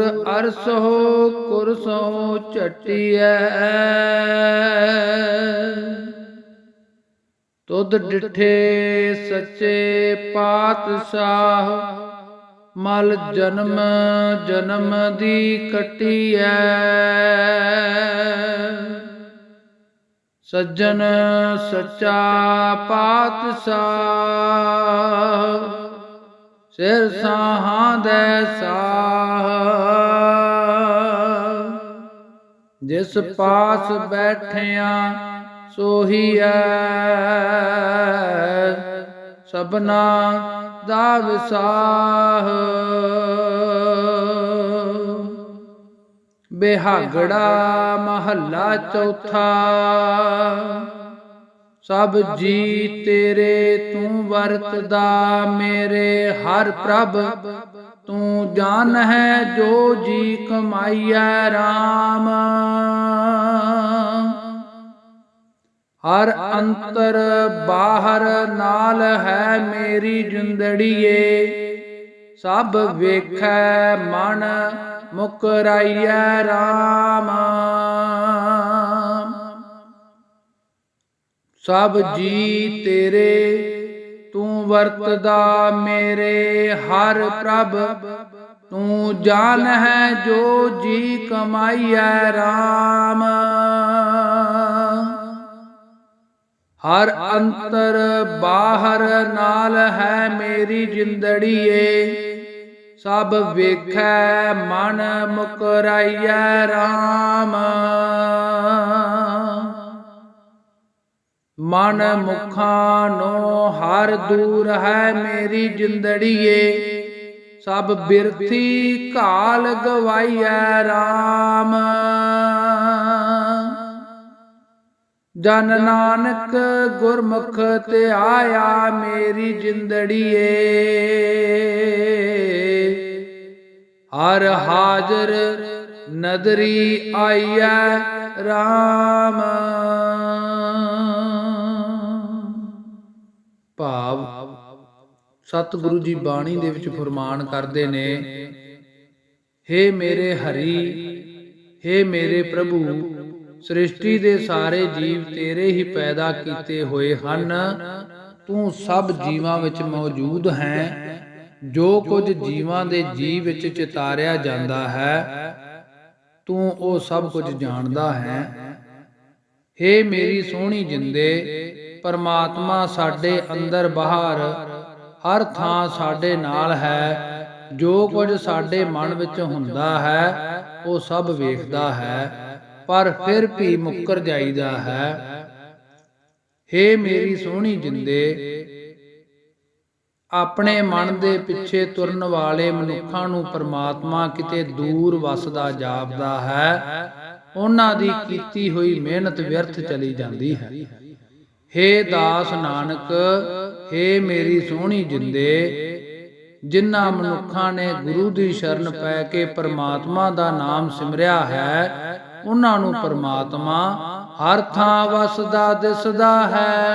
ਨੂਰ ਅਰਸੋ ਕੁਰਸੋ ਝਟਿਐ। ਤੁਧ ਡਿਠੇ ਸੱਚੇ ਪਾਤਸ਼ਾਹ, ਮਲ ਜਨਮ ਜਨਮ ਦੀ ਕਟਿਐ। ਸੱਜਣ ਸੱਚਾ ਪਾਤਸ਼ਾਹ ਸਿਰ ਸਾਹਾਂ ਦੇ ਸਾਹ। ਜਿਸ ਪਾਸ ਬੈਠਿਆ ਸੋਹੀਐ, ਸਭਨਾ ਦਾ ਵਿਸਾਹ। ਬਿਹਾਗੜਾ ਮਹੱਲਾ ਚੌਥਾ, ਸਭ ਜੀ ਤੇਰੇ ਤੂੰ ਵਰਤਦਾ ਮੇਰੇ ਹਰ ਪ੍ਰਭ, ਤੂੰ ਜਾਣ ਹੈ ਜੋ ਜੀ ਕਮਾਈਐ RAM ਹਰ ਅੰਤਰ ਬਾਹਰ ਨਾਲ ਹੈ ਮੇਰੀ ਜਿੰਦੜੀਏ, ਸਭ ਵੇਖੈ ਮਨ ਮੁਕਰਾਈਐ RAM ਸਭ ਜੀ ਤੇਰੇ ਵਰਤਦਾ ਮੇਰੇ ਹਰ ਪ੍ਰਭ। ਤੂੰ ਜਾਣ ਹੈ ਜੋ ਜੀ ਕਮਾਈਐ RAM ਹਰ ਅੰਤਰ ਬਾਹਰ ਨਾਲ ਹੈ ਮੇਰੀ ਜਿੰਦੜੀਏ। ਸਭ ਵੇਖੈ ਮਨ ਮੁਕਰਾਈਐ RAM ਮਨ ਮੁਖਾਂ ਨੋ ਹਰ ਦੂਰ ਹੈ ਮੇਰੀ ਜਿੰਦੜੀਏ। ਸਭ ਬਿਰਥੀ ਘਾਲ ਗਵਾਈਐ RAM ਜਨ ਨਾਨਕ ਗੁਰਮੁਖ ਤੇ ਆਇਆ ਮੇਰੀ ਜਿੰਦੜੀਏ। ਹਰ ਹਾਜ਼ਰ ਨਦਰੀ ਆਈਐ RAM ਭਾਵ ਸਤਿਗੁਰੂ ਜੀ ਬਾਣੀ ਦੇ ਵਿੱਚ ਫਰਮਾਨ ਕਰਦੇ ਨੇ, ਹੇ ਮੇਰੇ ਹਰੀ, ਹੇ ਮੇਰੇ ਪ੍ਰਭੂ, ਸ੍ਰਿਸ਼ਟੀ ਦੇ ਸਾਰੇ ਜੀਵ ਤੇਰੇ ਹੀ ਪੈਦਾ ਕੀਤੇ ਹੋਏ ਹਨ, ਤੂੰ ਸਭ ਜੀਵਾਂ ਵਿੱਚ ਮੌਜੂਦ ਹੈ, ਜੋ ਕੁਝ ਜੀਵਾਂ ਦੇ ਜੀਵ ਵਿੱਚ ਚਿਤਾਰਿਆ ਜਾਂਦਾ ਹੈ, ਤੂੰ ਉਹ ਸਭ ਕੁਝ ਜਾਣਦਾ ਹੈ। ਹੇ ਮੇਰੀ ਸੋਹਣੀ ਜਿੰਦੇ ਪਰਮਾਤਮਾ ਸਾਡੇ ਅੰਦਰ ਬਾਹਰ, ਹਰ ਥਾਂ ਸਾਡੇ ਨਾਲ ਹੈ। ਜੋ ਕੁਝ ਸਾਡੇ ਮਨ ਵਿੱਚ ਹੁੰਦਾ ਹੈ, ਉਹ ਸਭ ਵੇਖਦਾ ਹੈ, ਪਰ ਫਿਰ ਵੀ ਮੁੱਕਰ ਜਾਈਦਾ ਹੈ। ਹੇ ਮੇਰੀ ਸੋਹਣੀ ਜਿੰਦੇ, ਆਪਣੇ ਮਨ ਦੇ ਪਿੱਛੇ ਤੁਰਨ ਵਾਲੇ ਮਨੁੱਖਾਂ ਨੂੰ ਪਰਮਾਤਮਾ ਕਿਤੇ ਦੂਰ ਵਸਦਾ ਜਾਪਦਾ ਹੈ। ਉਹਨਾਂ ਦੀ ਕੀਤੀ ਹੋਈ ਮਿਹਨਤ ਵਿਅਰਥ ਚਲੀ ਜਾਂਦੀ ਹੈ। ਹੇ ਦਾਸ ਨਾਨਕ, ਹੇ ਮੇਰੀ ਸੋਹਣੀ ਜਿੰਦੇ, ਜਿਨ੍ਹਾਂ ਮਨੁੱਖਾਂ ਨੇ ਗੁਰੂ ਦੀ ਸ਼ਰਨ ਪੈ ਕੇ ਪਰਮਾਤਮਾ ਦਾ ਨਾਮ ਸਿਮਰਿਆ ਹੈ, ਉਹਨਾਂ ਨੂੰ ਪਰਮਾਤਮਾ ਹਰ ਥਾਂ ਵਸਦਾ ਦਿਸਦਾ ਹੈ।